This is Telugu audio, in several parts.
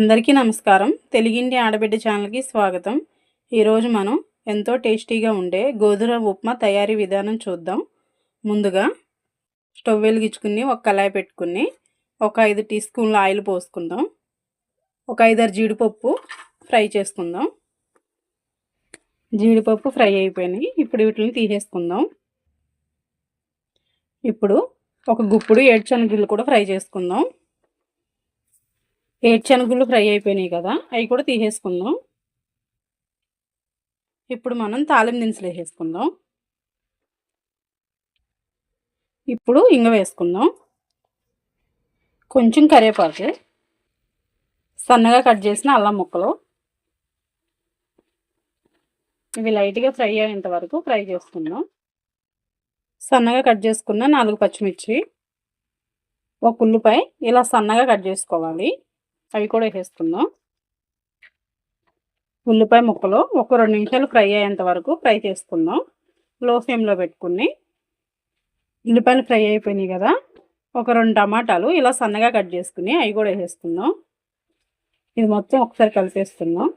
అందరికీ నమస్కారం. తెలుగింటి ఆడబిడ్డ ఛానల్కి స్వాగతం. ఈరోజు మనం ఎంతో టేస్టీగా ఉండే గోధుమ ఉప్మా తయారీ విధానం చూద్దాం. ముందుగా స్టవ్ వెలిగించుకుని ఒక కళాయి పెట్టుకుని ఒక ఐదు టీ స్పూన్ల ఆయిల్ పోసుకుందాం. ఒక ఐదారు జీడిపప్పు ఫ్రై చేసుకుందాం. జీడిపప్పు ఫ్రై అయిపోయినాయి. ఇప్పుడు వీటిని తీసేసుకుందాం. ఇప్పుడు ఒక గుప్పుడు ఏడ్చనగిళ్ళు కూడా ఫ్రై చేసుకుందాం. ఏడ్చనుగులు ఫ్రై అయిపోయినాయి కదా అవి కూడా తీసేసుకుందాం. ఇప్పుడు మనం తాలిం దినుసులు వేసేసుకుందాం. ఇప్పుడు ఇంగ వేసుకుందాం. కొంచెం కరివేపాకు సన్నగా కట్ చేసిన అల్లం ముక్కలు. ఇవి లైట్గా ఫ్రై అయ్యేంత వరకు ఫ్రై చేసుకుందాం. సన్నగా కట్ చేసుకున్న నాలుగు పచ్చిమిర్చి ఒక ఉల్లిపాయ ఇలా సన్నగా కట్ చేసుకోవాలి. అవి కూడా వేసేసుకుందాం. ఉల్లిపాయ ముక్కలు ఒక రెండు నిమిషాలు ఫ్రై అయ్యేంత వరకు ఫ్రై చేసుకుందాం. లో ఫ్లేమ్లో పెట్టుకుని ఉల్లిపాయలు ఫ్రై అయిపోయినాయి కదా ఒక రెండు టమాటాలు ఇలా సన్నగా కట్ చేసుకుని అవి కూడా వేసేసుకుందాం. ఇది మొత్తం ఒకసారి కలిపేస్తున్నాం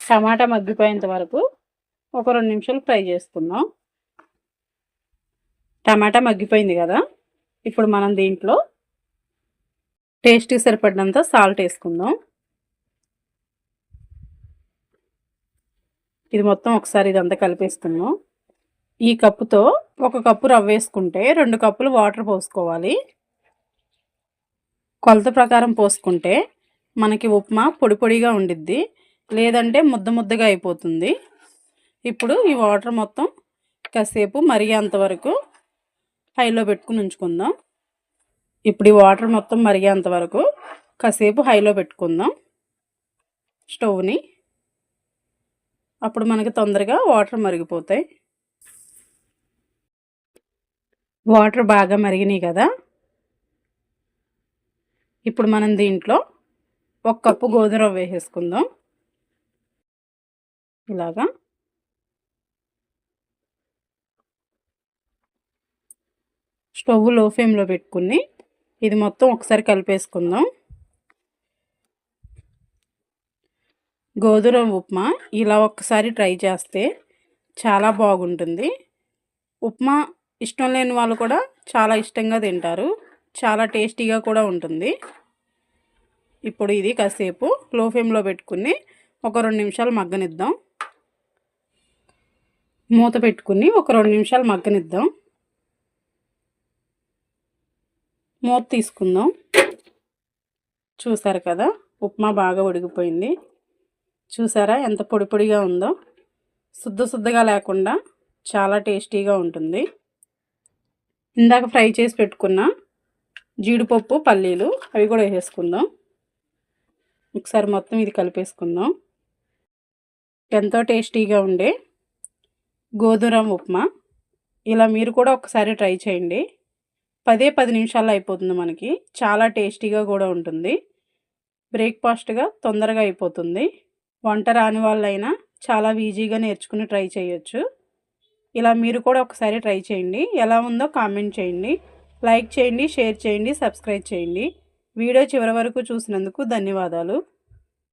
టమాటా మగ్గిపోయేంత వరకు ఒక రెండు నిమిషాలు ఫ్రై చేసుకుందాం. టమాటా మగ్గిపోయింది కదా ఇప్పుడు మనం దీంట్లో టేస్ట్కి సరిపడినంత సాల్ట్ వేసుకుందాం. ఇది మొత్తం ఒకసారి ఇదంతా కలిపేసుకుందాం. ఈ కప్పుతో ఒక కప్పు రవ్వ వేసుకుంటే రెండు కప్పులు వాటర్ పోసుకోవాలి. కొలత ప్రకారం పోసుకుంటే మనకి ఉప్మా పొడి పొడిగా ఉండిద్ది. లేదంటే ముద్ద ముద్దగా అయిపోతుంది. ఇప్పుడు ఈ వాటర్ మొత్తం కాసేపు మరిగేంత వరకు హైలో పెట్టుకుని ఉంచుకుందాం. ఇప్పుడు ఈ వాటర్ మొత్తం మరిగేంత వరకు కాసేపు హైలో పెట్టుకుందాం స్టవ్ని. అప్పుడు మనకి తొందరగా వాటర్ మరిగిపోతాయి. వాటర్ బాగా మరిగినాయి కదా. ఇప్పుడు మనం దీంట్లో ఒక కప్పు గోధుమ రవ్వ వేసేసుకుందాం. ఇలాగా. స్టవ్లో ఫ్లేమ్లో పెట్టుకుని ఇది మొత్తం ఒకసారి కలిపేసుకుందాం. గోధుమ ఉప్మా ఇలా ఒక్కసారి ట్రై చేస్తే చాలా బాగుంటుంది. ఉప్మా ఇష్టం లేని వాళ్ళు కూడా చాలా ఇష్టంగా తింటారు. చాలా టేస్టీగా కూడా ఉంటుంది. ఇప్పుడు ఇది కాసేపు లో ఫ్లేమ్లో పెట్టుకుని ఒక రెండు నిమిషాలు మగ్గనిద్దాం. మూత పెట్టుకుని ఒక రెండు నిమిషాలు మగ్గనిద్దాం. మూత తీసుకుందాం. చూసారు కదా? ఉప్మా బాగా ఉడికిపోయింది. చూసారా ఎంత పొడి పొడిగా ఉందో? శుద్ధ శుద్ధగా లేకుండా చాలా టేస్టీగా ఉంటుంది. ఇందాక ఫ్రై చేసి పెట్టుకున్న జీడిపప్పు పల్లీలు అవి కూడా వేసేసుకుందాం. ఒకసారి మొత్తం ఇది కలిపేసుకుందాం. ఎంతో టేస్టీగా ఉండే గోధుమ ఉప్మా. ఇలా మీరు కూడా ఒకసారి ట్రై చేయండి. పదే పది నిమిషాల్లో అయిపోతుంది మనకి. చాలా టేస్టీగా కూడా ఉంటుంది. బ్రేక్ఫాస్ట్గా తొందరగా అయిపోతుంది. వంట రాని వాళ్ళైనా చాలా ఈజీగా నేర్చుకుని ట్రై చేయొచ్చు. ఇలా మీరు కూడా ఒకసారి ట్రై చేయండి. ఎలా ఉందో కామెంట్ చేయండి. లైక్ చేయండి షేర్ చేయండి సబ్స్క్రైబ్ చేయండి. వీడియో చివరి వరకు చూసినందుకు ధన్యవాదాలు.